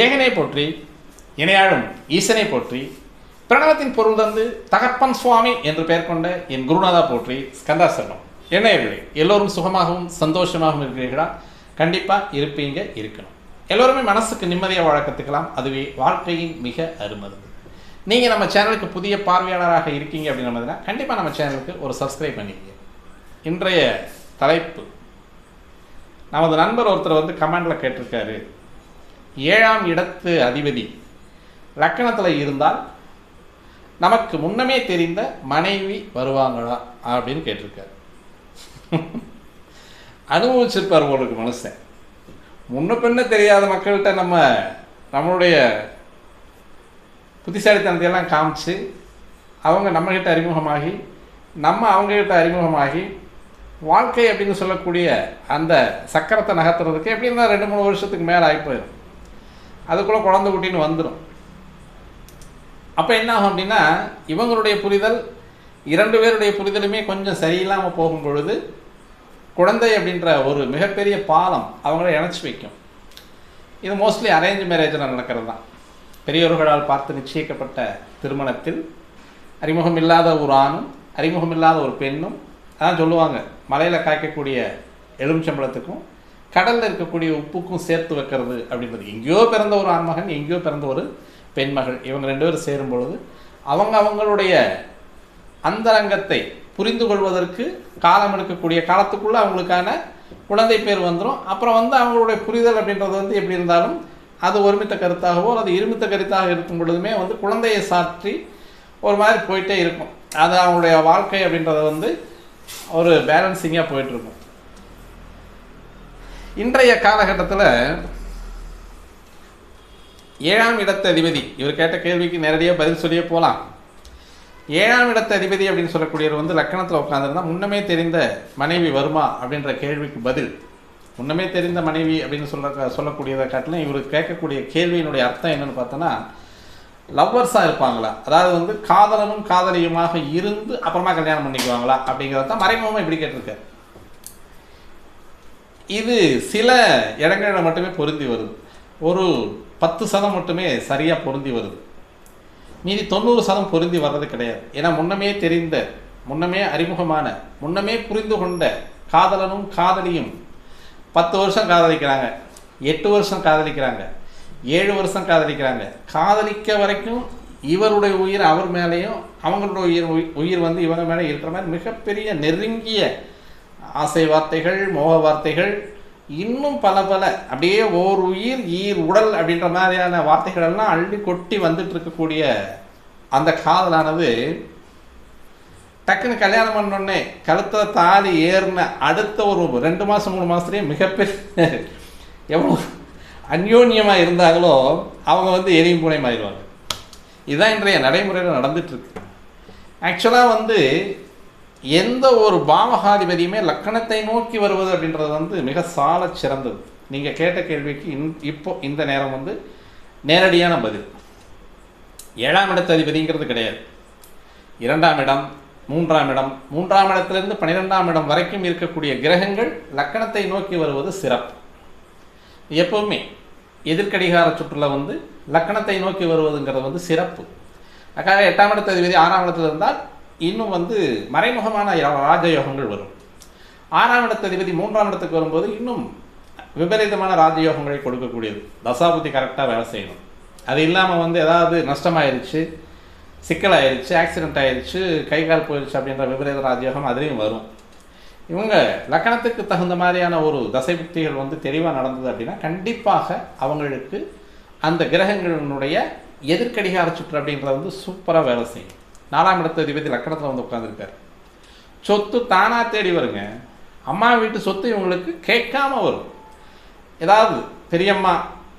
ஏகனை போற்றி இணையாழும் ஈசனை போற்றி பிரணவத்தின் பொருள் தந்து தகப்பன் சுவாமி என்று பெயர் கொண்ட என் குருநாதா போற்றி ஸ்கந்தாசரணம். என்ன எல்லோரும் சுகமாகவும் சந்தோஷமாகவும் இருக்கிறீர்களா? கண்டிப்பாக இருப்பீங்க இருக்கணும். எல்லோருமே மனசுக்கு நிம்மதியாக வாழ கற்றுக்கலாம் அதுவே வாழ்க்கையின் மிக அருமருந்து நீங்கள் நம்ம சேனலுக்கு புதிய பார்வையாளராக இருக்கீங்க அப்படின்னா கண்டிப்பாக நம்ம சேனலுக்கு ஒரு சப்ஸ்கிரைப் பண்ணிக்கங்க. இன்றைய தலைப்பு நமது நண்பர் ஒருத்தர் வந்து கமெண்டில் கேட்டிருக்காரு. ஏழாம் இடத்து அதிபதி லக்கணத்தில் இருந்தால் நமக்கு முன்னமே தெரிந்த மனைவி வருவாங்களா அப்படின்னு கேட்டிருக்காரு. அனுபவிச்சிருப்பார் உங்களுக்கு மனுஷன் முன்ன பின்ன தெரியாத மக்கள்கிட்ட நம்ம நம்மளுடைய புத்திசாலித்தனத்தையெல்லாம் காமிச்சு அவங்க நம்மகிட்ட அறிமுகமாகி நம்ம அவங்ககிட்ட அறிமுகமாகி வாழ்க்கை அப்படின்னு சொல்லக்கூடிய அந்த சக்கரத்தை நகர்த்துறதுக்கு எப்படி இருந்தால் ரெண்டு மூணு வருஷத்துக்கு மேலே ஆகி போயிடும். அதுக்குள்ளே குழந்தை குட்டின்னு வந்துடும் அப்போ என்ன ஆகும் அப்படின்னா இவங்களுடைய புரிதல் இரண்டு பேருடைய புரிதலுமே கொஞ்சம் சரியில்லாமல் போகும் பொழுது குழந்தை அப்படின்ற ஒரு மிகப்பெரிய பாலம் அவங்கள இணைச்சி வைக்கும். இது மோஸ்ட்லி அரேஞ்ச் மேரேஜில் நடக்கிறது தான் பெரியவர்களால் பார்த்து நிச்சயிக்கப்பட்ட திருமணத்தில் அறிமுகம் இல்லாத ஒரு ஆணும் அறிமுகம் இல்லாத ஒரு பெண்ணும் அதான் சொல்லுவாங்க மலையில் காய்க்கக்கூடிய எலுமிச்சம்பழத்துக்கும் கடலில் இருக்கக்கூடிய உப்புக்கும் சேர்த்து வைக்கிறது அப்படின்றது. எங்கேயோ பிறந்த ஒரு ஆண்மகன் எங்கேயோ பிறந்த ஒரு பெண்மகள். இவங்க ரெண்டு பேரும் சேரும் பொழுது அவங்க அவங்களுடைய அந்தரங்கத்தை புரிந்து கொள்வதற்கு காலம் எடுக்கக்கூடிய காலத்துக்குள்ளே அவங்களுக்கான குழந்தை பேர் வந்துடும் அப்புறம் வந்து அவங்களுடைய புரிதல் அப்படின்றது வந்து எப்படி இருந்தாலும் அது ஒருமித்த கருத்தாகவோ அல்லது இருமித்த கருத்தாக இருக்கும் பொழுதுமே வந்து குழந்தையை சாற்றி ஒரு மாதிரி போயிட்டே இருக்கும். அது அவங்களுடைய வாழ்க்கை அப்படின்றத வந்து ஒரு பேலன்சிங்காக போயிட்டுருக்கும் இன்றைய காலகட்டத்தில் ஏழாம் இடத்த அதிபதி இவர் கேட்ட கேள்விக்கு நேரடியாக பதில் சொல்லியே போகலாம் ஏழாம் இடத்த அதிபதி அப்படின்னு சொல்லக்கூடியவர் வந்து லக்கணத்தில் உட்காந்துருந்தா முன்னமே தெரிந்த மனைவி வருமா அப்படின்ற கேள்விக்கு பதில். முன்னமே தெரிந்த மனைவி அப்படின்னு சொல்ல சொல்லக்கூடியதை காட்டிலும் இவர் கேட்கக்கூடிய கேள்வியினுடைய அர்த்தம் என்னென்னு பார்த்தோன்னா லவ்வர்ஸாக இருப்பாங்களா? அதாவது வந்து காதலனும் காதலியுமாக இருந்து அப்புறமா கல்யாணம் பண்ணிக்குவாங்களா அப்படிங்கிறத தான் மறைமுகமாக இப்படி கேட்டிருக்காரு. இது சில இடங்களில் மட்டுமே பொருந்தி வருது. ஒரு பத்து சதம் மட்டுமே சரியாக பொருந்தி வருது. மீதி தொண்ணூறு சதம் பொருந்தி வர்றது கிடையாது. ஏன்னா முன்னமே தெரிந்த முன்னமே அறிமுகமான முன்னமே புரிந்து கொண்ட காதலனும் காதலியும் பத்து வருஷம் காதலிக்கிறாங்க. எட்டு வருஷம் காதலிக்கிறாங்க. ஏழு வருஷம் காதலிக்கிறாங்க. காதலிக்க வரைக்கும் இவருடைய உயிர் அவர் மேலேயும் அவங்களுடைய உயிர் உயிர் வந்து இவங்க மேலே இருக்கிற மாதிரி மிகப்பெரிய நெருங்கிய ஆசை வார்த்தைகள் மோக வார்த்தைகள் இன்னும் பல பல. அப்படியே ஓர் உயிர் ஈர் உடல் அப்படின்ற மாதிரியான வார்த்தைகள் எல்லாம் அள்ளி கொட்டி வந்துட்டு இருக்கக்கூடிய அந்த காதலானது டக்குன்னு கல்யாணம் பண்ணோடனே கழுத்தில் தாலி ஏறின அடுத்த ஒரு ரெண்டு மாதம் மூணு மாதத்துலேயே மிகப்பெரிய எவ்வளோ அந்யோன்யமாக இருந்தாங்களோ அவங்க வந்து எரியும் பூனை ஆயிடுவாங்க இதுதான் இன்றைய நடைமுறையில் நடந்துகிட்ருக்கு ஆக்சுவலாக வந்து எந்த ஒரு பாவகாதிபதியுமே லக்கணத்தை நோக்கி வருவது அப்படின்றது வந்து மிக சால சிறந்தது. நீங்கள் கேட்ட கேள்விக்கு இன் இப்போ இந்த நேரம் வந்து நேரடியான பதில். ஏழாம் இடத்து அதிபதிங்கிறது கிடையாது. இரண்டாம் இடம் மூன்றாம் இடம் மூன்றாம் இடத்திலிருந்து பன்னிரெண்டாம் இடம் வரைக்கும் இருக்கக்கூடிய கிரகங்கள் லக்கணத்தை நோக்கி வருவது சிறப்பு. எப்பவுமே எதிர்கடிகார சுற்றுல வந்து லக்கணத்தை நோக்கி வருவதுங்கிறது வந்து சிறப்பு. அதுக்காக எட்டாம் இடத்து அதிபதி ஆறாம் இடத்துல இருந்தால் இன்னும் வந்து மறைமுகமான யா- ராஜயோகங்கள் வரும். ஆறாம் இடத்து அதிபதி மூன்றாம் இடத்துக்கு வரும்போது இன்னும் விபரீதமான ராஜயோகங்களை கொடுக்கக்கூடியது. தசாபுத்தி கரெக்டாக வேலை செய்யணும். அது இல்லாமல் வந்து ஏதாவது நஷ்டமாயிருச்சு சிக்கலாயிருச்சு ஆக்சிடென்ட் ஆயிடுச்சு கை கால் போயிடுச்சு அப்படின்ற விபரீத ராஜயோகம் அதுலேயும் வரும். இவங்க லக்கணத்துக்கு தகுந்த மாதிரியான ஒரு தசை புக்திகள் வந்து தெளிவாக நடந்தது அப்படின்னா கண்டிப்பாக அவங்களுக்கு அந்த கிரகங்களினுடைய எதிர்க்கடிகார சுற்று அப்படின்றது வந்து சூப்பராக வேலை செய்யும். நாலாம் இடத்த அதிபதி லக்கணத்தில் வந்து உட்காந்துருக்காரு சொத்து தானாக தேடி வருங்க. அம்மா வீட்டு சொத்து இவங்களுக்கு கேட்காம வரும். ஏதாவது பெரியம்மா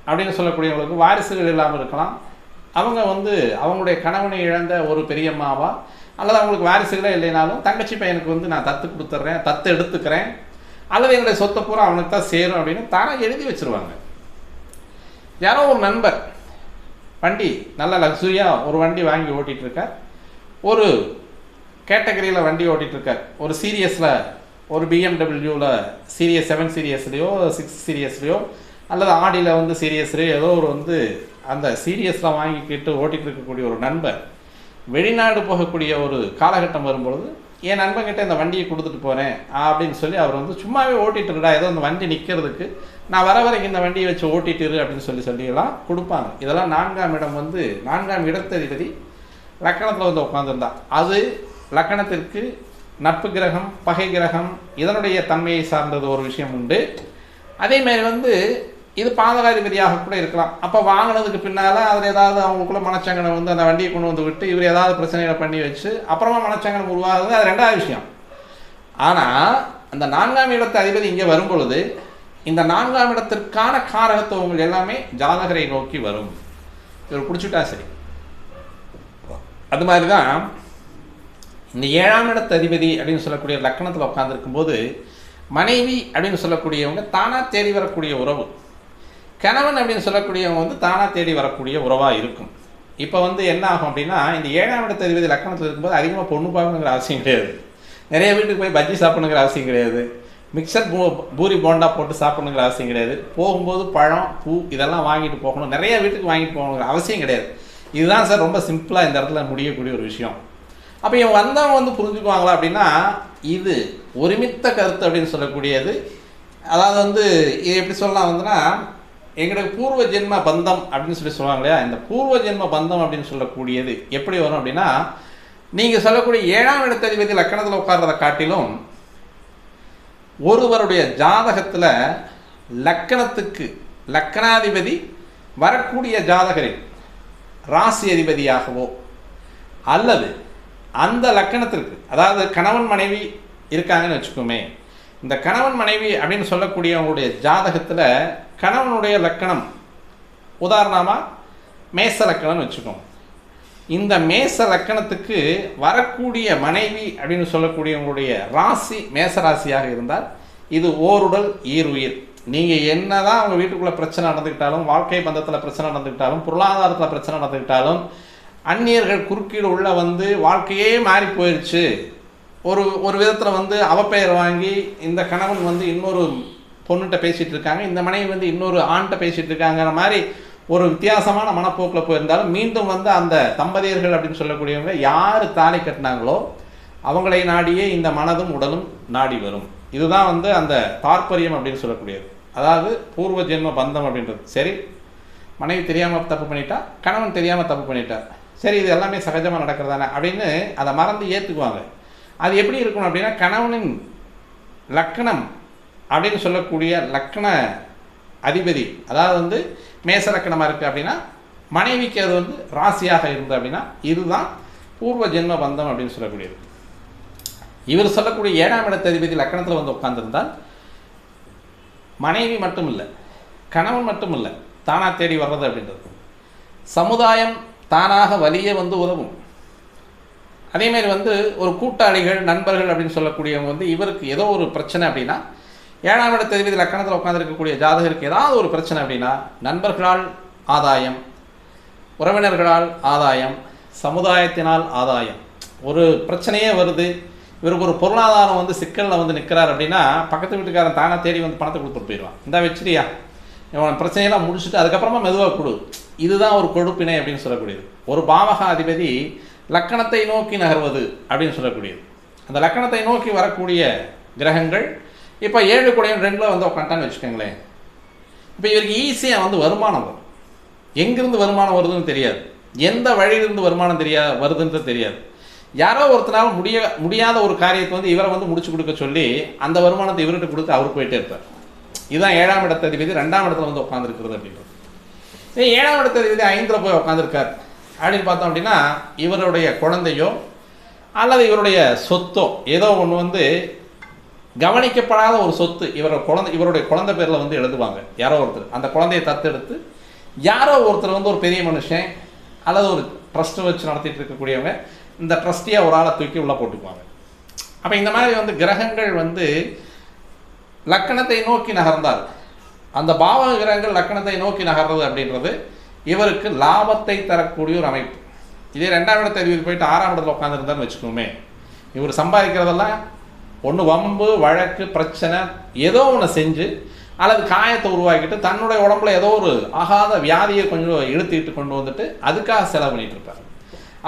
அப்படின்னு சொல்லக்கூடியவங்களுக்கு வாரிசுகள் இல்லாமல் இருக்கலாம். அவங்க வந்து அவங்களுடைய கணவனை இழந்த ஒரு பெரியம்மாவா? அல்லது அவங்களுக்கு வாரிசுகளே இல்லைனாலும் தங்கச்சி பையனுக்கு வந்து நான் தத்து கொடுத்துட்றேன் தத்து எடுத்துக்கிறேன். அல்லது என்னுடைய சொத்தை பூரா அவனுக்கு தான் சேரும் அப்படின்னு தானாக எழுதி வச்சிருவாங்க. யாரோ ஒரு நண்பர் வண்டி நல்ல லக்ஸுரியாக ஒரு வண்டி வாங்கி ஓட்டிகிட்டு இருக்கார். ஒரு கேட்டகரியில் வண்டி ஓட்டிகிட்ருக்கார் ஒரு சீரியஸில் ஒரு பிஎம்டபிள்யூவில் சீரியஸ் செவன் சீரியஸ்லேயோ சிக்ஸ் சீரியஸ்லேயோ அல்லது ஆடியில் வந்து சீரியஸ்லேயோ ஏதோ ஒரு வந்து அந்த சீரியஸில் வாங்கிக்கிட்டு ஓட்டிகிட்டு இருக்கக்கூடிய ஒரு நண்பர் வெளிநாடு போகக்கூடிய ஒரு காலகட்டம் வரும்பொழுது என் நண்பங்கிட்ட இந்த வண்டியை கொடுத்துட்டு போகிறேன் அப்படின்னு சொல்லி அவர் வந்து சும்மாவே ஓட்டிகிட்டு இருக்கா ஏதோ அந்த வண்டி நிற்கிறதுக்கு நான் வர வரைக்கும் இந்த வண்டியை வச்சு ஓட்டிட்டு அப்படின்னு சொல்லி சொல்லியெல்லாம் கொடுப்பாங்க. இதெல்லாம் நான்காம் இடம் வந்து நான்காம் இடத்ததிபதி லக்கணத்தில் வந்து உட்காந்துருந்தா அது லக்கணத்திற்கு நட்பு கிரகம் பகை கிரகம் இதனுடைய தன்மையை சார்ந்தது ஒரு விஷயம் உண்டு. அதேமாரி வந்து இது பாதகாதிபதியாக கூட இருக்கலாம். அப்போ வாங்கினதுக்கு பின்னால் அதில் ஏதாவது அவங்களுக்குள்ள மனச்சங்கனை வந்து அந்த வண்டியை கொண்டு வந்து விட்டு இவர் ஏதாவது பிரச்சனைகளை பண்ணி வச்சு அப்புறமா மனச்சங்கனம் உருவாகுது அது ரெண்டாவது விஷயம். ஆனால் அந்த நான்காம் இடத்து அதிபதி இங்கே வரும் பொழுது இந்த நான்காம் இடத்திற்கான காரகத்துவங்கள் எல்லாமே ஜாதகரை நோக்கி வரும். இவர் பிடிச்சிட்டா சரி. அது மாதிரி தான் இந்த ஏழாம் இடத்து அதிபதி அப்படின்னு சொல்லக்கூடிய லக்கணத்தில் உட்காந்துருக்கும் போது மனைவி அப்படின்னு சொல்லக்கூடியவங்க தானாக தேடி வரக்கூடிய உறவு. கணவன் அப்படின்னு சொல்லக்கூடியவங்க வந்து தானாக தேடி வரக்கூடிய உறவாக இருக்கும். இப்போ வந்து என்ன ஆகும் அப்படின்னா இந்த ஏழாம் இடத்து அதிபதி லக்கணத்தில் இருக்கும்போது அதிகமாக பொண்ணு பார்க்கணுங்கிற அவசியம் கிடையாது. நிறைய வீட்டுக்கு போய் பஜ்ஜி சாப்பிடணுங்கிற அவசியம் கிடையாது. மிக்சர் பூ பூரி போண்டா போட்டு சாப்பிடணுங்கிற அவசியம் கிடையாது. போகும்போது பழம் பூ இதெல்லாம் வாங்கிட்டு போகணும். நிறைய வீட்டுக்கு வாங்கிட்டு போகணுங்கிற அவசியம் கிடையாது. இதுதான் சார் ரொம்ப சிம்பிளாக இந்த இடத்துல முடியக்கூடிய ஒரு விஷயம். அப்போ இவன் வந்தவங்க வந்து புரிஞ்சுக்குவாங்களா அப்படின்னா இது ஒருமித்த கருத்து அப்படின்னு சொல்லக்கூடியது. அதாவது வந்து இது எப்படி சொல்லலாம் வந்துன்னா எங்களுக்கு பூர்வ ஜென்ம பந்தம் அப்படின்னு சொல்லி சொல்லுவாங்க இல்லையா? இந்த பூர்வ ஜென்ம பந்தம் அப்படின்னு சொல்லக்கூடியது எப்படி வரும் அப்படின்னா நீங்கள் சொல்லக்கூடிய ஏழாம் இடத்ததிபதி லக்கணத்தில் உட்கார்றதை காட்டிலும் ஒருவருடைய ஜாதகத்தில் லக்கணத்துக்கு லக்கணாதிபதி வரக்கூடிய ஜாதகரின் ராசி அதிபதியாகவோ அல்லது அந்த லக்கணத்திற்கு அதாவது கணவன் மனைவி இருக்காங்கன்னு வச்சுக்கோமே இந்த கணவன் மனைவி அப்படின்னு சொல்லக்கூடியவங்களுடைய ஜாதகத்தில் கணவனுடைய லக்கணம் உதாரணமாக மேச லக்கணம்னு வச்சுக்கோம் இந்த மேச லக்கணத்துக்கு வரக்கூடிய மனைவி அப்படின்னு சொல்லக்கூடியவங்களுடைய ராசி மேச ராசியாக இருந்தால் இது ஓருடல் ஈருயிர். நீங்கள் என்ன தான் அவங்க வீட்டுக்குள்ளே பிரச்சனை நடந்துக்கிட்டாலும் வாழ்க்கை பந்தத்தில் பிரச்சனை நடந்துக்கிட்டாலும் பொருளாதாரத்தில் பிரச்சனை நடந்துக்கிட்டாலும் அந்நியர்கள் குறுக்கீடு உள்ள வந்து வாழ்க்கையே மாறி போயிடுச்சு ஒரு ஒரு விதத்தில் வந்து அவப்பெயர் வாங்கி இந்த கணவன் வந்து இன்னொரு பொண்ணுகிட்ட பேசிகிட்டு இருக்காங்க இந்த மனைவி வந்து இன்னொரு ஆண்கிட்ட பேசிகிட்டு இருக்காங்கிற மாதிரி ஒரு வித்தியாசமான மனப்போக்கில் போயிருந்தாலும் மீண்டும் வந்து அந்த தம்பதியர்கள் அப்படின்னு சொல்லக்கூடியவங்க யார் தாலி கட்டினாங்களோ அவங்களை நாடியே இந்த மனதும் உடலும் நாடி வரும். இதுதான் வந்து அந்த தாற்பயம் அப்படின்னு சொல்லக்கூடியது. அதாவது பூர்வ ஜென்ம பந்தம் அப்படின்றது. சரி. மனைவி தெரியாமல் தப்பு பண்ணிட்டா கணவன் தெரியாமல் தப்பு பண்ணிட்டா. சரி இது எல்லாமே சகஜமாக நடக்கிறதானே அப்படின்னு அதை மறந்து ஏற்றுக்குவாங்க அது எப்படி இருக்கணும் அப்படின்னா கணவனின் லக்கணம் அப்படின்னு சொல்லக்கூடிய லக்கண அதிபதி அதாவது வந்து மேச லக்கணமாக இருக்குது அப்படின்னா மனைவிக்கு அது வந்து ராசியாக இருந்தது அப்படின்னா இதுதான் பூர்வ ஜென்ம பந்தம் அப்படின்னு சொல்லக்கூடியது. இவர் சொல்லக்கூடிய ஏழாம் இடத்த அதிபதி லக்கணத்தில் வந்து உட்காந்துருந்தால் மனைவி மட்டும் இல்லை கணவன் மட்டும் இல்லை தானாக தேடி வர்றது அப்படின்றது. சமுதாயம் தானாக வலியே வந்து உதவும். அதேமாரி வந்து ஒரு கூட்டாளிகள் நண்பர்கள் அப்படின்னு சொல்லக்கூடியவங்க வந்து இவருக்கு ஏதோ ஒரு பிரச்சனை அப்படின்னா ஏழாம் இடத்த தெரிவித்து லக்கணத்தில் உட்காந்துருக்கக்கூடிய ஜாதகருக்கு ஏதாவது ஒரு பிரச்சனை அப்படின்னா நண்பர்களால் ஆதாயம் உறவினர்களால் ஆதாயம் சமுதாயத்தினால் ஆதாயம். ஒரு பிரச்சனையே வருது இவருக்கு ஒரு பொருளாதாரம் வந்து சிக்கலில் வந்து நிற்கிறார் அப்படின்னா பக்கத்து வீட்டுக்காரன் தானே தேடி வந்து பணத்தை கொடுத்துட்டு போயிடுவான். இந்த வச்சிரியா இவன் பிரச்சனையெல்லாம் முடிச்சுட்டு அதுக்கப்புறமா மெதுவாக கொடு. இதுதான் ஒரு கொடுப்பினை அப்படின்னு சொல்லக்கூடியது. ஒரு பாவக அதிபதி லக்கணத்தை நோக்கி நகர்வது அப்படின்னு சொல்லக்கூடியது. அந்த லக்கணத்தை நோக்கி வரக்கூடிய கிரகங்கள் இப்போ ஏழு குடையும் ரெண்டில் வந்து உட்காண்டான்னு வச்சுக்கோங்களேன். இப்போ இவருக்கு ஈஸியாக வந்து வருமானம் வரும். எங்கேருந்து வருமானம் வருதுன்னு தெரியாது. எந்த வழியிலிருந்து வருமானம் தெரியா வருதுன்றது தெரியாது. யாரோ ஒருத்தனால முடிய முடியாத ஒரு காரியத்தை வந்து இவரை வந்து முடிச்சு கொடுக்க சொல்லி அந்த வருமானத்தை இவர்கிட்ட கொடுத்து அவர் போயிட்டே இருப்பார். இதுதான் ஏழாம் இடத்த அதிபதி ரெண்டாம் இடத்துல வந்து உட்காந்துருக்கிறது அப்படின்றது. ஏழாம் இடத்த அதிபதி ஐந்தில் போய் உட்காந்துருக்கார் அப்படின்னு பார்த்தோம் அப்படின்னா இவருடைய குழந்தையோ அல்லது இவருடைய சொத்தோ ஏதோ ஒன்று வந்து கவனிக்கப்படாத ஒரு சொத்து இவரோட குழந்தை இவருடைய குழந்தை பேரில் வந்து எழுதுவாங்க. யாரோ ஒருத்தர். அந்த குழந்தையை தத்தெடுத்து யாரோ ஒருத்தர் வந்து ஒரு பெரிய மனுஷன் அல்லது ஒரு ட்ரஸ்ட்டு வச்சு நடத்திட்டு இருக்கக்கூடியவங்க இந்த ட்ரஸ்டியை ஒரு ஆளை தூக்கி உள்ளே போட்டுக்குவாங்க. அப்போ இந்த மாதிரி வந்து கிரகங்கள் வந்து லக்கணத்தை நோக்கி நகர்ந்தால் அந்த பாவக கிரகங்கள் லக்கணத்தை நோக்கி நகர்றது அப்படின்றது இவருக்கு லாபத்தை தரக்கூடிய ஒரு அமைப்பு. இதே ரெண்டாம் இடத்தை அதிபதி போயிட்டு ஆறாம் இடத்துல உட்காந்துருந்தான்னு வச்சுக்கோமே இவர் சம்பாதிக்கிறதெல்லாம் ஒன்று வம்பு வழக்கு பிரச்சனை ஏதோ ஒன்று செஞ்சு அல்லது காயத்தை உருவாக்கிட்டு தன்னுடைய உடம்புல ஏதோ ஒரு ஆகாத வியாதியை கொஞ்சம் இழுத்துக்கிட்டு கொண்டு வந்துட்டு அதுக்காக செலவு பண்ணிட்டு இருப்பார்.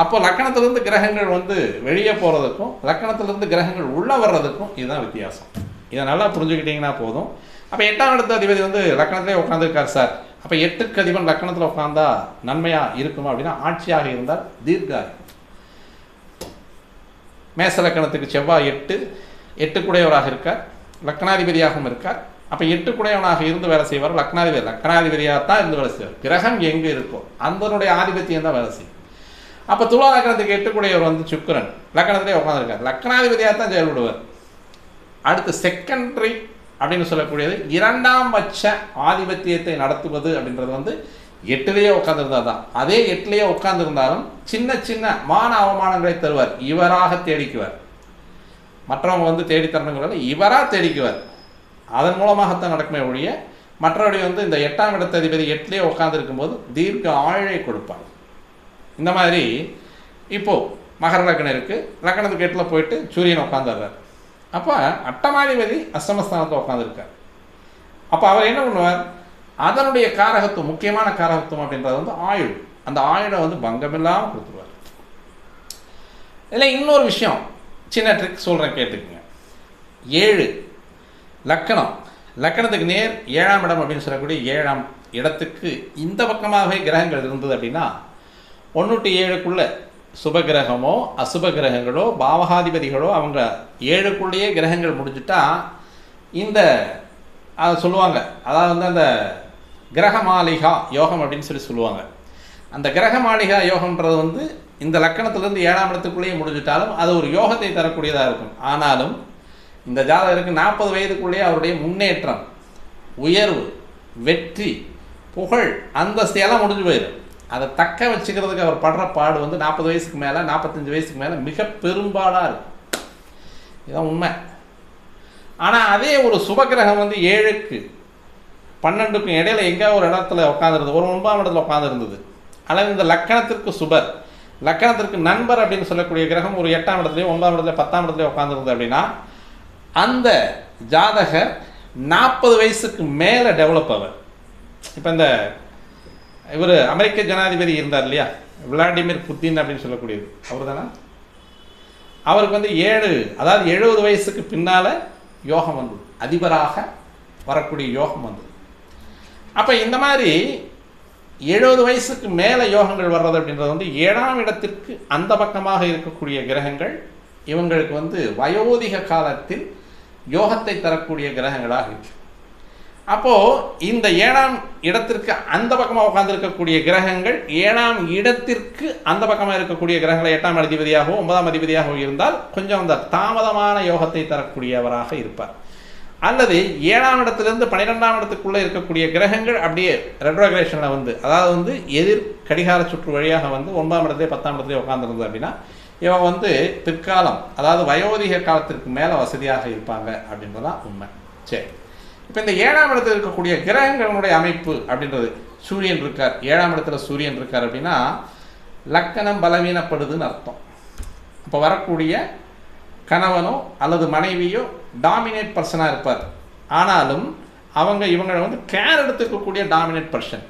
அப்போ லக்கணத்திலிருந்து கிரகங்கள் வந்து வெளியே போகிறதுக்கும் லக்கணத்திலிருந்து கிரகங்கள் உள்ளே வர்றதுக்கும் இதுதான் வித்தியாசம். இதை நல்லா புரிஞ்சுக்கிட்டிங்கன்னா போதும். அப்போ எட்டாம் இடத்து அதிபதி வந்து லக்கணத்திலே உட்காந்துருக்கார் சார். அப்போ எட்டுக்கு அதிபன் லக்கணத்தில் உட்காந்தா நன்மையாக இருக்குமா அப்படின்னா ஆட்சியாக இருந்தால் தீர்க்காய் மேச லக்கணத்துக்கு செவ்வாய் எட்டு எட்டுக்குடையவராக இருக்கார் லக்னாதிபதியாகவும் இருக்கார். அப்போ எட்டுக்குடையவனாக இருந்து வேலை செய்வார் லக்னாதிபதி லக்னாதிபதியாக தான் இருந்து வேலை செய்வார். கிரகம் எங்கே இருக்கோ அந்தனுடைய ஆதிபத்தியம் தான் வேலை செய்யும். அப்போ துலா லக்கணத்துக்கு எட்டுக்குடையவர் வந்து சுக்கரன். லக்கணத்திலே உட்காந்துருக்கார் லக்னாதிபதியாக தான் செயல்படுவார் அடுத்து செகண்டரி அப்படின்னு சொல்லக்கூடியது இரண்டாம் பட்ச ஆதிபத்தியத்தை நடத்துவது அப்படின்றது வந்து எட்டுலேயே உட்காந்துருந்தா தான். அதே எட்டுலேயே உட்காந்துருந்தாலும் சின்ன சின்ன மான அவமானங்களை தருவார். இவராக தேடிக்குவார். மற்றவங்க வந்து தேடி இவராக தேடிக்குவார். அதன் மூலமாகத்தான் நடக்குமே ஒழிய மற்றபடி வந்து இந்த எட்டாம் இடத்த அதிபதி எட்டுலேயே உட்காந்துருக்கும் போது தீர்க்க ஆழை கொடுப்பார். இந்த மாதிரி இப்போது மகர லக்னம் இருக்குது லக்னத்துக்கு எட்டில் போயிட்டு சூரியன் உட்காந்துடுறார் அப்போ அட்டமாதிபதி அஷ்டமஸ்தானத்தில் உட்காந்துருக்கார் அப்போ அவர் என்ன பண்ணுவார்? அதனுடைய காரகத்துவம் முக்கியமான காரகத்துவம் அப்படின்றது வந்து ஆயுள். அந்த ஆயுளை வந்து பங்கமில்லாமல் கொடுத்துருவார். இதில் இன்னொரு விஷயம் சின்ன ட்ரிக் சொல்கிறேன் கேட்டுக்குங்க. ஏழு லக்கணம். லக்கணத்துக்கு நேர் ஏழாம் இடம் அப்படின்னு சொல்லக்கூடிய ஏழாம் இடத்துக்கு இந்த பக்கமாகவே கிரகங்கள் இருந்தது அப்படின்னா ஒன்று டு ஏழுக்குள்ளே சுபகிரகமோ அசுப கிரகங்களோ பாவகாதிபதிகளோ அவங்க ஏழுக்குள்ளேயே கிரகங்கள் முடிஞ்சுட்டா இந்த அதை சொல்லுவாங்க. அதாவது வந்து அந்த கிரக மாளிகா யோகம் அப்படின்னு சொல்லி சொல்லுவாங்க. அந்த கிரக மாளிகா யோகம்ன்றது வந்து இந்த லக்கணத்திலேருந்து ஏழாம் இடத்துக்குள்ளேயே முடிஞ்சிட்டாலும் அது ஒரு யோகத்தை தரக்கூடியதாக இருக்கும். ஆனாலும் இந்த ஜாதகருக்கு நாற்பது வயதுக்குள்ளேயே அவருடைய முன்னேற்றம் உயர்வு வெற்றி புகழ் அந்தஸ்து எல்லாம் முடிஞ்சு போயிடும். அதை தக்க வச்சுக்கிறதுக்கு அவர் படுற பாடு வந்து நாற்பது வயசுக்கு மேலே நாற்பத்தஞ்சு வயசுக்கு மேலே மிக பெரும்பாடாக இருக்கும் இதுதான் உண்மை. ஆனால் அதே ஒரு சுபகிரகம் வந்து ஏழுக்கு பன்னெண்டுக்கும் இடையில எங்கே ஒரு இடத்துல உட்காந்துருந்தது ஒரு ஒன்பதாம் இடத்துல உட்காந்துருந்தது அல்லது இந்த லக்கணத்திற்கு சுபர் லக்கணத்திற்கு நண்பர் அப்படின்னு சொல்லக்கூடிய கிரகம் ஒரு எட்டாம் இடத்துலையும் ஒன்பதாம் இடத்துல பத்தாம் இடத்துலையும் உட்காந்துருந்தது அப்படின்னா அந்த ஜாதகர் நாற்பது வயசுக்கு மேலே டெவலப் ஆவர். இப்போ இந்த இவர் அமெரிக்க ஜனாதிபதி இருந்தார் இல்லையா? விளாடிமிர் புத்தின் அப்படின்னு சொல்லக்கூடியது அவர் தானே அவருக்கு வந்து ஏழு அதாவது எழுபது வயசுக்கு பின்னால் யோகம் வந்தது. அதிபராக வரக்கூடிய யோகம் வந்தது. அப்போ இந்த மாதிரி எழுபது வயசுக்கு மேலே யோகங்கள் வர்றது அப்படின்றது வந்து ஏழாம் இடத்திற்கு அந்த பக்கமாக இருக்கக்கூடிய கிரகங்கள் இவங்களுக்கு வந்து வயோதிக காலத்தில் யோகத்தை தரக்கூடிய கிரகங்களாக இருக்குது அப்போது இந்த ஏழாம் இடத்திற்கு அந்த பக்கமாக உட்காந்துருக்கக்கூடிய கிரகங்கள் ஏழாம் இடத்திற்கு அந்த பக்கமாக இருக்கக்கூடிய கிரகங்களை எட்டாம் அதிபதியாகவும் ஒன்பதாம் அதிபதியாகவும் இருந்தால் கொஞ்சம் அந்த தாமதமான யோகத்தை தரக்கூடியவராக இருப்பார். அல்லது ஏழாம் இடத்திலிருந்து பன்னிரெண்டாம் இடத்துக்குள்ளே இருக்கக்கூடிய கிரகங்கள் அப்படியே ரெட்ரோகிரேஷனில் வந்து அதாவது வந்து எதிர் கடிகார சுற்று வழியாக வந்து ஒன்பதாம் இடத்துலேயே பத்தாம் இடத்துலேயே உட்காந்துருந்தது அப்படின்னா இவன் வந்து பிற்காலம் அதாவது வயோதிக காலத்திற்கு மேலே வசதியாக இருப்பாங்க அப்படின்றதான் உண்மை. சரி. இப்போ இந்த ஏழாம் இடத்துல இருக்கக்கூடிய கிரகங்களுடைய அமைப்பு அப்படின்றது. சூரியன் இருக்கார். ஏழாம் இடத்துல சூரியன் இருக்கார் அப்படின்னா லக்கணம் பலவீனப்படுதுன்னு அர்த்தம். இப்போ வரக்கூடிய கணவனோ அல்லது மனைவியோ டாமினேட் பர்சனாக இருப்பார். ஆனாலும் அவங்க இவங்களை வந்து கேர் எடுத்துக்கக்கூடிய டாமினேட் பர்சன்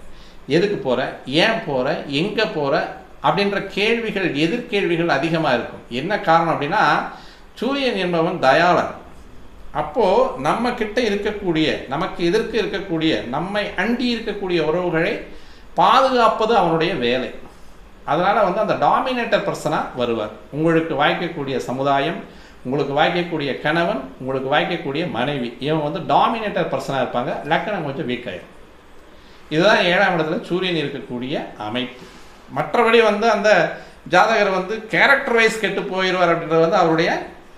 எதுக்கு போகிற ஏன் போகிற எங்கே போகிற அப்படின்ற கேள்விகள் எதிர்கேள்விகள் அதிகமாக இருக்கும். என்ன காரணம் அப்படின்னா சூரியன் என்பவன் தயாளன். அப்போது நம்ம கிட்ட இருக்கக்கூடிய நமக்கு எதிர்க்கு இருக்கக்கூடிய நம்மை அண்டி இருக்கக்கூடிய உறவுகளை பாதுகாப்பது அவனுடைய வேலை. அதனால் வந்து அந்த டாமினேட்டர் பர்சனாக வருவார். உங்களுக்கு வாய்க்கக்கூடிய சமுதாயம் உங்களுக்கு வாய்க்கக்கூடிய கணவன் உங்களுக்கு வாய்க்கக்கூடிய மனைவி. இவன் வந்து டாமினேட்டர் பர்சனாக இருப்பாங்க. லக்கணம் கொஞ்சம் வீக் ஆகிடும் இதுதான் ஏழாம் இடத்துல சூரியன் இருக்கக்கூடிய அமைப்பு. மற்றபடி வந்து அந்த ஜாதகர் வந்து கேரக்டர் வைஸ் கெட்டு போயிடுவார் அப்படின்றது வந்து அவருடைய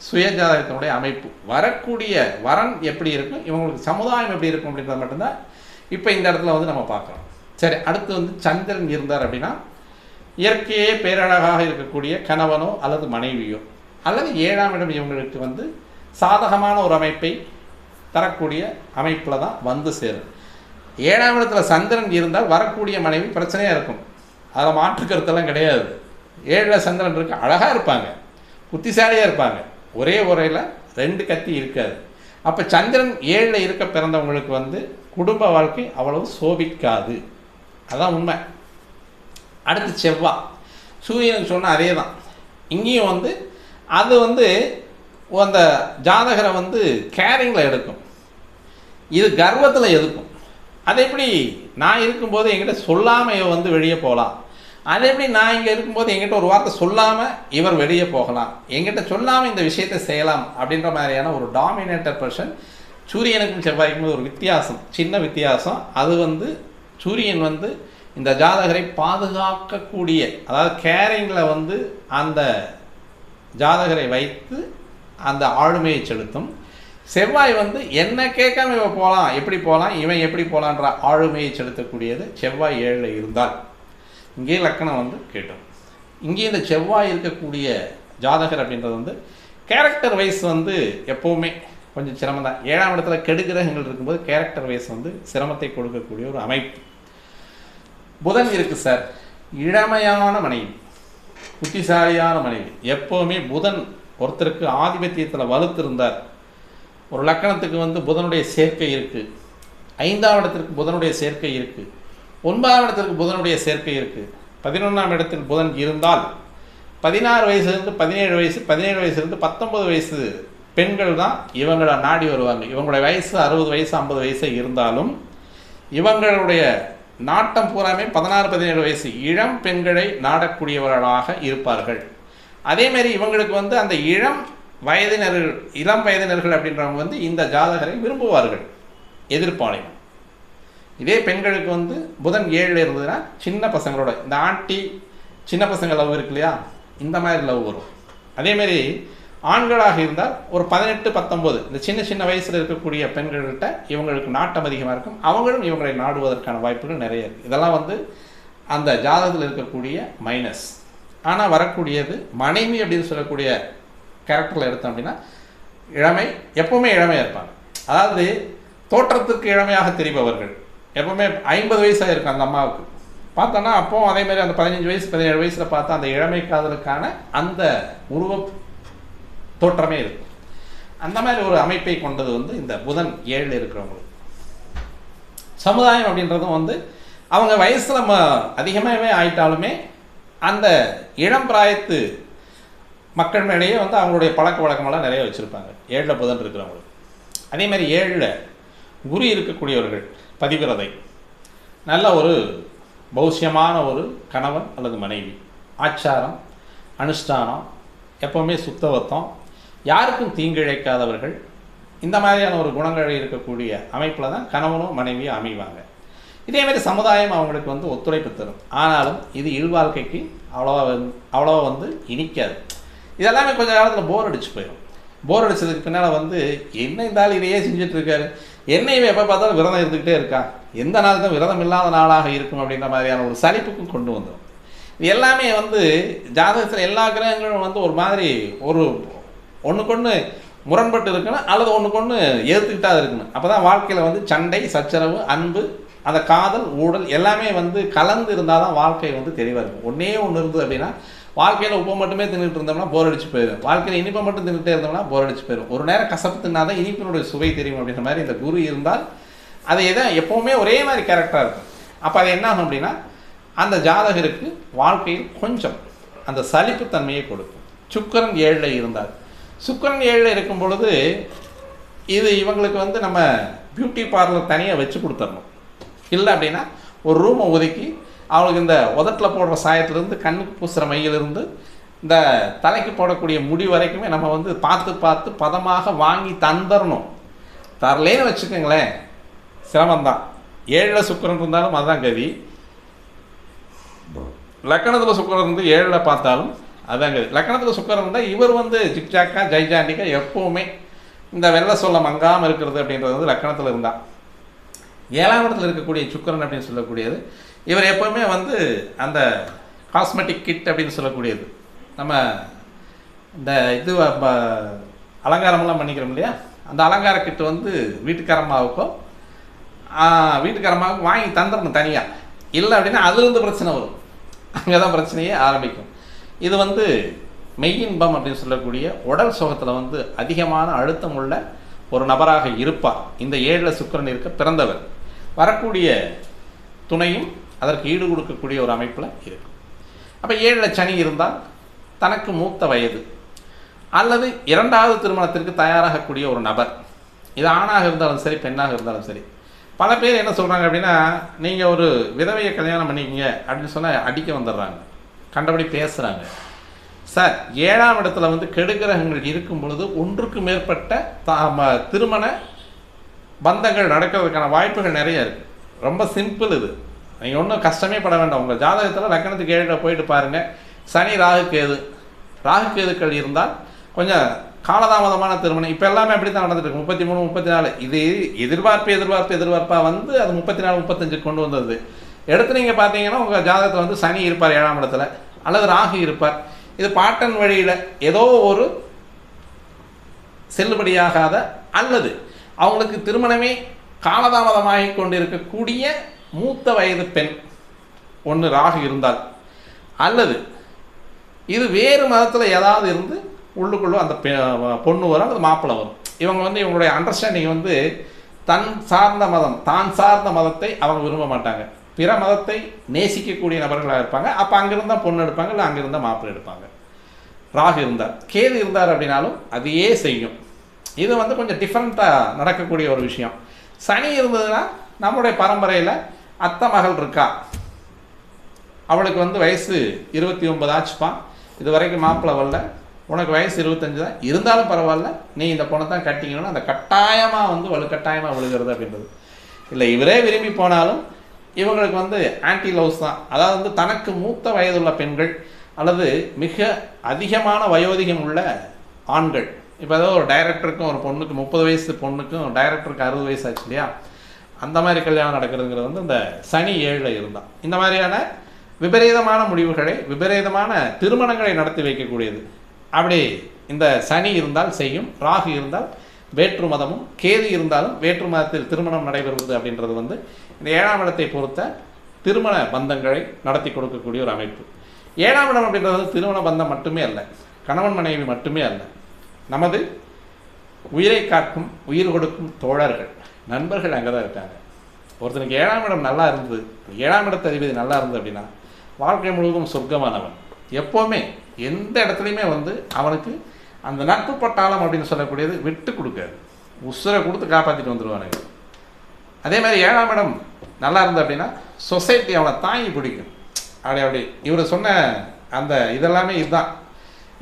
சுயஜாதகத்தினுடைய அமைப்பு. வரக்கூடிய வரன் எப்படி இருக்கும்? இவங்களுக்கு சமுதாயம் எப்படி இருக்கும் அப்படின்றது மட்டும்தான் இப்போ இந்த இடத்துல வந்து நம்ம பார்க்குறோம் சரி அடுத்து வந்து சந்திரன் இருந்தார் அப்படின்னா இயற்கையே பேரழகாக இருக்கக்கூடிய கணவனோ அல்லது மனைவியோ அல்லது ஏழாம் இடம் இவங்களுக்கு வந்து சாதகமான ஒரு அமைப்பை தரக்கூடிய அமைப்பில் தான் வந்து சேரும். ஏழாம் இடத்துல சந்திரன் இருந்தால் வரக்கூடிய மனைவி பிரச்சனையாக இருக்கும். அதில் மாற்று கருத்தெல்லாம் கிடையாது. ஏழில் சந்திரன் இருக்கு அழகாக இருப்பாங்க. புத்திசாலியாக இருப்பாங்க. ஒரே உரையில் ரெண்டு கத்தி இருக்காது. அப்போ சந்திரன் ஏழில் இருக்க பிறந்தவங்களுக்கு வந்து குடும்ப வாழ்க்கை அவ்வளவு சோபிக்காது. அதான் உண்மை. அடுத்து செவ்வாய் சூரியன் சொன்ன அதே தான் இங்கேயும் வந்து அது வந்து அந்த ஜாதகரை வந்து கேரிங்கில் எடுக்கும். இது கர்வத்தில் எதுக்கும். அது எப்படி நான் இருக்கும்போது என்கிட்ட சொல்லாமையை வந்து வெளியே போகலாம். அது எப்படி நான் இங்கே இருக்கும்போது எங்கிட்ட ஒரு வார்த்தை சொல்லாமல் இவர் வெளியே போகலாம்? என்கிட்ட சொல்லாமல் இந்த விஷயத்தை செய்யலாம் அப்படின்ற மாதிரியான ஒரு டாமினேட்டர் பர்சன் சூரியனுக்கும் செவ்வாய்க்கும் ஒரு வித்தியாசம் சின்ன வித்தியாசம். அது வந்து சூரியன் வந்து இந்த ஜாதகரை பாதுகாக்கக்கூடிய அதாவது கேரிங்கில் வந்து அந்த ஜாதகரை வைத்து அந்த ஆளுமையை செலுத்தும். செவ்வாய் வந்து என்ன கேட்காம இவன் போகலாம் எப்படி போகலாம் இவன் எப்படி போகலான்ற ஆளுமையை செலுத்தக்கூடியது செவ்வாய் ஏழில் இருந்தால். இங்கே லக்கணம் வந்து கேட்டோம். இங்கே இந்த செவ்வாய் இருக்கக்கூடிய ஜாதகர் அப்படின்றது வந்து கேரக்டர் வைஸ் வந்து எப்போவுமே கொஞ்சம் சிரமம் தான். ஏழாம் இடத்துல கெடுகிரகங்கள் இருக்கும்போது கேரக்டர் வைஸ் வந்து சிரமத்தை கொடுக்கக்கூடிய ஒரு அமைப்பு. புதன் இருக்குது சார். இளமையான மனைவி. புத்திசாலியான மனைவி. எப்போவுமே புதன் ஒருத்தருக்கு ஆதிபத்தியத்தில் வலுத்திருந்தார் ஒரு லக்கணத்துக்கு வந்து புதனுடைய சேர்க்கை இருக்குது ஐந்தாம் இடத்திற்கு புதனுடைய சேர்க்கை இருக்குது ஒன்பதாம் இடத்திற்கு புதனுடைய சேர்க்கை இருக்குது பதினொன்றாம் இடத்தில் புதன் இருந்தால் பதினாறு வயசுலேருந்து பதினேழு வயசு பதினேழு வயசுலேருந்து பத்தொன்பது வயசு பெண்கள் தான் இவங்களை நாடி வருவாங்க. இவங்களுடைய வயசு அறுபது வயசு ஐம்பது வயசு இருந்தாலும் இவங்களுடைய நாட்டம் பூராமே பதினாறு பதினேழு வயசு இளம் பெண்களை நாடக்கூடியவர்களாக இருப்பார்கள். அதேமாரி இவங்களுக்கு வந்து அந்த இளம் வயதினர்கள் இளம் வயதினர்கள் அப்படின்றவங்க வந்து இந்த ஜாதகரை விரும்புவார்கள். எதிர்ப்பாளையம் இதே பெண்களுக்கு வந்து புதன் ஏழில் இருந்ததுன்னா சின்ன பசங்களோட இந்த ஆண்டி சின்ன பசங்க லவ் இருக்கு இல்லையா? இந்த மாதிரி லவ் வரும். அதேமாரி ஆண்களாக இருந்தால் ஒரு பதினெட்டு பத்தொம்போது இந்த சின்ன சின்ன வயசில் இருக்கக்கூடிய பெண்கள்கிட்ட இவங்களுக்கு நாட்டம் அதிகமாக இருக்கும். அவங்களும் இவங்களை நாடுவதற்கான வாய்ப்புகள் நிறைய இருக்குது இதெல்லாம் வந்து அந்த ஜாதகத்தில் இருக்கக்கூடிய மைனஸ் ஆனால் வரக்கூடியது மனைவி அப்படின்னு சொல்லக்கூடிய கேரக்டரில் எடுத்தோம் அப்படின்னா இளமை எப்பவுமே இளமையாக இருப்பாங்க. அதாவது தோற்றத்துக்கு இளமையாக தெரிபவர்கள். எப்பவுமே ஐம்பது வயசாக இருக்கும் அந்த அம்மாவுக்கு. பார்த்தோன்னா அப்போ அதே மாதிரி அந்த பதினஞ்சு வயசு பதினேழு வயசில் பார்த்தா அந்த இளமை காதலுக்கான அந்த உருவ தோற்றமே இருக்கும். அந்த மாதிரி ஒரு அமைப்பை கொண்டது வந்து இந்த புதன் ஏழில் இருக்கிறவங்களுக்கு. சமுதாயம் அப்படின்றதும் வந்து அவங்க வயசில் ம அதிகமாகவே ஆயிட்டாலுமே அந்த இளம் பிராயத்து மக்கள் மேலேயே வந்து அவங்களுடைய பழக்க வழக்கமெல்லாம் நிறைய வச்சுருப்பாங்க. ஏழில் புதன் இருக்கிறவங்களுக்கு. அதே மாதிரி ஏழில் குரு இருக்கக்கூடியவர்கள். பதிவிரதை. நல்ல ஒரு பௌஷ்யமான ஒரு கணவன் அல்லது மனைவி. ஆச்சாரம் அனுஷ்டானம் எப்போவுமே சுத்தவத்தம் யாருக்கும் தீங்கிழைக்காதவர்கள். இந்த மாதிரியான ஒரு குணங்கள் இருக்கக்கூடிய அமைப்பில் தான் கணவனும் மனைவியும் அமைவாங்க. இதேமாரி சமுதாயம் அவங்களுக்கு வந்து ஒத்துழைப்பு தரும். ஆனாலும் இது இல்வாழ்க்கைக்கு அவ்வளோவா அவ்வளோவா வந்து இனிக்காது. இதெல்லாமே கொஞ்ச காலத்தில் போர் அடிச்சு போயிடும் போர் அடித்ததுக்கு பின்னால் வந்து என்ன இருந்தாலும் இதையே செஞ்சிட்ருக்காரு என்னையுமே எப்போ பார்த்தாலும் விரதம் இருந்துக்கிட்டே இருக்கான் எந்த நாள் தான் விரதம் இல்லாத நாளாக இருக்கும் அப்படின்ற மாதிரியான ஒரு சலிப்புக்கும் கொண்டு வந்துடும் இது எல்லாமே வந்து ஜாதகத்தில் எல்லா கிரகங்களும் வந்து ஒரு மாதிரி ஒரு ஒன்றுக்கொன்று முரண்பட்டு இருக்கணும் அல்லது ஒன்றுக்கொன்று ஏற்றுக்கிட்டா இருக்கணும். அப்போ தான் வாழ்க்கையில் வந்து சண்டை சச்சரவு அன்பு அந்த காதல் ஊழல் எல்லாமே வந்து கலந்து இருந்தால் தான் வாழ்க்கை வந்து தெளிவாக இருக்கும். ஒன்றே ஒன்று இருந்தது அப்படின்னா வாழ்க்கையில் உப்பு மட்டுமே தின்னுட்டு இருந்தோம்னா போர் அடிச்சு போயிடும். வாழ்க்கையில் இனிப்பை மட்டும் தின்னுட்டே இருந்தோம்னா போர் அடிச்சு போயிடும். ஒரு நேரம் கசப்பு தின்னா தான் இனிப்பினுடைய சுவை தெரியும் அப்படின்ற மாதிரி இந்த குரு இருந்தால் அது எதை எப்போவுமே ஒரே மாதிரி கேரக்டராக இருக்கும். அப்போ அது என்ன ஆகும் அப்படின்னா அந்த ஜாதகருக்கு வாழ்க்கையில் கொஞ்சம் அந்த சலிப்புத்தன்மையை கொடுக்கும். சுக்கரன் ஏழில் இருந்தார். சுக்கரன் ஏழில் இருக்கும் பொழுது இது இவங்களுக்கு வந்து நம்ம பியூட்டி பார்லர் தனியாக வச்சு கொடுத்துடணும். இல்லை அப்படின்னா ஒரு ரூமை ஒதுக்கி அவங்களுக்கு இந்த உதட்டில் போடுற சாயத்துலேருந்து கண்ணுக்கு பூசுகிற மையிலிருந்து இந்த தலைக்கு போடக்கூடிய முடி வரைக்குமே நம்ம வந்து பார்த்து பார்த்து பதமாக வாங்கி தந்துடணும் தரலேன்னு வச்சுக்கோங்களேன். சிரமந்தான் ஏழில் சுக்கரன் இருந்தாலும் அதுதான் கவி லக்கணத்தில் சுக்கரன் இருந்து ஏழில் பார்த்தாலும் அதுதான் கவி லக்கணத்தில் சுக்கரன் இருந்தால் இவர் வந்து ஜிக்ஜாக்கா ஜெய்ஜாண்டிக்கா எப்போவுமே இந்த வெள்ளை சொல்ல மங்காமல் இருக்கிறது அப்படின்றது வந்து லக்கணத்தில் இருந்தால் ஏழாம் இடத்துல இருக்கக்கூடிய சுக்கரன் அப்படின்னு சொல்லக்கூடியது. இவர் எப்போவுமே வந்து அந்த காஸ்மெட்டிக் கிட் அப்படின்னு சொல்லக்கூடியது. நம்ம இந்த இது ப- அலங்காரமெல்லாம் பண்ணிக்கிறோம் இல்லையா? அந்த அலங்கார கிட்டு வந்து வீட்டுக்காரம்மாவுக்கோ வீட்டுக்காரம்மாவுக்கு வாங்கி தந்துடணும் தனியாக இல்லை அப்படின்னா அதுலேருந்து பிரச்சனை வரும். அங்கே தான் பிரச்சனையே ஆரம்பிக்கும். இது வந்து மெய்யின்பம் அப்படின்னு சொல்லக்கூடிய உடல் சுகத்தில் வந்து அதிகமான அழுத்தம் உள்ள ஒரு நபராக இருப்பார். இந்த ஏழில் சுக்கரன் இருக்க பிறந்தவர். வரக்கூடிய துணையும் அதற்கு ஈடு கொடுக்கக்கூடிய ஒரு அமைப்பில் இருக்கும். அப்போ ஏழில் சனி இருந்தால் தனக்கு மூத்த வயது அல்லது இரண்டாவது திருமணத்திற்கு தயாராகக்கூடிய ஒரு நபர். இது ஆணாக இருந்தாலும் சரி பெண்ணாக இருந்தாலும் சரி. பல பேர் என்ன சொல்கிறாங்க அப்படின்னா நீங்கள் ஒரு விதவையை கல்யாணம் பண்ணிக்கிங்க அப்படின்னு சொன்னால் அடிக்க வந்துடுறாங்க. கண்டபடி பேசுகிறாங்க சார் ஏழாம் இடத்துல வந்து கெடுகிரகங்கள் இருக்கும் பொழுது ஒன்றுக்கு மேற்பட்ட தாம திருமண பந்தங்கள் நடக்கிறதுக்கான வாய்ப்புகள் நிறைய இருக்குது ரொம்ப சிம்பிள் இது. நீங்கள் ஒன்றும் கஷ்டமே பட வேண்டாம். உங்கள் ஜாதகத்தில் லக்கணத்துக்கு ஏழில் போயிட்டு பாருங்கள் சனி ராகு கேது. ராகு கேதுக்கள் இருந்தால் கொஞ்சம் காலதாமதமான திருமணம். இப்போ எல்லாமே அப்படி தான் நடந்துட்டு முப்பத்தி மூணு முப்பத்தி நாலு. இது எதிர்பார்ப்பு எதிர்பார்ப்பு எதிர்பார்ப்பாக வந்து அது முப்பத்தி நாலு முப்பத்தஞ்சு கொண்டு வந்தது. எடுத்து நீங்கள் பார்த்தீங்கன்னா உங்கள் ஜாதகத்தில் வந்து சனி இருப்பார் ஏழாம் இடத்துல. அல்லது ராகு இருப்பார். இது பாட்டன் வழியில் ஏதோ ஒரு செல்லுபடியாகாத அல்லது அவங்களுக்கு திருமணமே காலதாமதமாகி கொண்டிருக்கக்கூடிய மூத்த வயது பெண் ஒன்று ராகு இருந்தால் அல்லது இது வேறு மதத்தில் ஏதாவது இருந்து உள்ளுக்குள்ளே அந்த பெ பொண்ணு வரும் அது மாப்பிள்ளை வரும். இவங்க வந்து இவங்களுடைய அண்டர்ஸ்டாண்டிங் வந்து தன் சார்ந்த மதம் தான் சார்ந்த மதத்தை அவங்க விரும்ப மாட்டாங்க. பிற மதத்தை நேசிக்கக்கூடிய நபர்களாக இருப்பாங்க. அப்போ அங்கிருந்தால் பொண்ணு எடுப்பாங்க இல்லை அங்கிருந்தால் மாப்பிள்ளை எடுப்பாங்க. ராகு இருந்தார். கேது இருந்தார் அப்படின்னாலும் அதையே செய்யும். இது வந்து கொஞ்சம் டிஃப்ரெண்ட்டாக நடக்கக்கூடிய ஒரு விஷயம். சனி இருந்ததுன்னா நம்முடைய பரம்பரையில் அத்தை மகள் இருக்கா? அவளுக்கு வந்து வயசு இருபத்தி ஒன்பது ஆச்சுப்பா. இது வரைக்கும் மாப்பிள்ளை வரல. உனக்கு வயசு இருபத்தஞ்சு தான். இருந்தாலும் பரவாயில்ல. நீ இந்த பொண்ணை தான் கட்டிக்கணும்னு அந்த கட்டாயமாக வந்து வலுக்கட்டாயமாக விழுகிறது அப்படின்றது. இல்லை இவரே விரும்பி போனாலும் இவங்களுக்கு வந்து ஆன்டி லவ்ஸ் தான். அதாவது வந்து தனக்கு மூத்த வயதுள்ள பெண்கள் அல்லது மிக அதிகமான வயோதிகம் உள்ள ஆண்கள். இப்போ ஏதோ ஒரு டைரக்டருக்கும் ஒரு பொண்ணுக்கு முப்பது வயசு பொண்ணுக்கும் டைரக்டருக்கு அறுபது வயசு ஆச்சு இல்லையா? அந்த மாதிரி கல்யாணம் நடக்கிறதுங்கிறது வந்து இந்த சனி ஏழில் இருந்தான் இந்த மாதிரியான விபரீதமான முடிவுகளை விபரீதமான திருமணங்களை நடத்தி வைக்கக்கூடியது. அப்படி இந்த சனி இருந்தால் செய்யும் ராகு இருந்தால் வேற்று மதமும் கேது இருந்தாலும் வேற்று மதத்தில் திருமணம் நடைபெறுவது அப்படின்றது வந்து இந்த ஏழாம் இடத்தை பொறுத்த திருமண பந்தங்களை நடத்தி கொடுக்கக்கூடிய ஒரு அமைப்பு. ஏழாம் இடம் அப்படின்றது வந்து திருமண பந்தம் மட்டுமே அல்ல கணவன் மனைவி மட்டுமே அல்ல. நமது உயிரை காக்கும் உயிர் கொடுக்கும் தோழர்கள் நண்பர்கள் அங்கே தான் இருக்காங்க. ஒருத்தனுக்கு ஏழாம் இடம் நல்லா இருந்தது. ஏழாம் இடத்த அதிபதி நல்லா இருந்தது அப்படின்னா வாழ்க்கை முழுவதும் சொர்க்கமானவன். எப்போவுமே எந்த இடத்துலையுமே வந்து அவனுக்கு அந்த நட்பு பட்டாளம் அப்படின்னு சொல்லக்கூடியது விட்டு கொடுக்காது. உசுரை கொடுத்து காப்பாற்றிட்டு வந்துடுவானுங்க அதே மாதிரி ஏழாம் இடம் நல்லா இருந்தது அப்படின்னா சொசைட்டி அவனை தாங்கி பிடிக்கும். அப்படி அப்படி. இவர் சொன்ன அந்த இதெல்லாமே இதுதான்.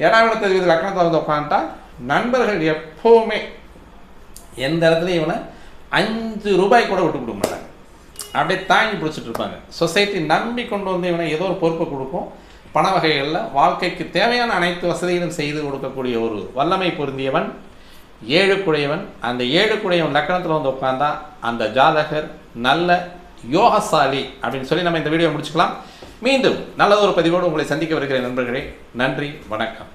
ஏழாம் இடத்த இது லக்கணத்தில் வந்து உட்காந்துட்டா நண்பர்கள் எப்போவுமே எந்த இடத்துலையும் இவனை அஞ்சு ரூபாய் கூட விட்டு கொடுக்க மாட்டாங்க. அப்படியே தாங்கி பிடிச்சிட்டு இருப்பாங்க. சொசைட்டி நம்பி கொண்டு வந்து இவனை ஏதோ ஒரு பொறுப்பை கொடுக்கும் பண வகைகளில் வாழ்க்கைக்கு தேவையான அனைத்து வசதிகளும் செய்து கொடுக்கக்கூடிய ஒரு வல்லமை பொருந்தியவன் ஏழுக்குடையவன். அந்த ஏழுக்குடையவன் லக்கணத்தில் வந்து உட்காந்தா அந்த ஜாதகர் நல்ல யோகசாலி அப்படின்னு சொல்லி நம்ம இந்த வீடியோ முடிச்சுக்கலாம். மீண்டும் நல்லதொரு பதிவோடு உங்களை சந்திக்க வருகிற நண்பர்களே. நன்றி வணக்கம்.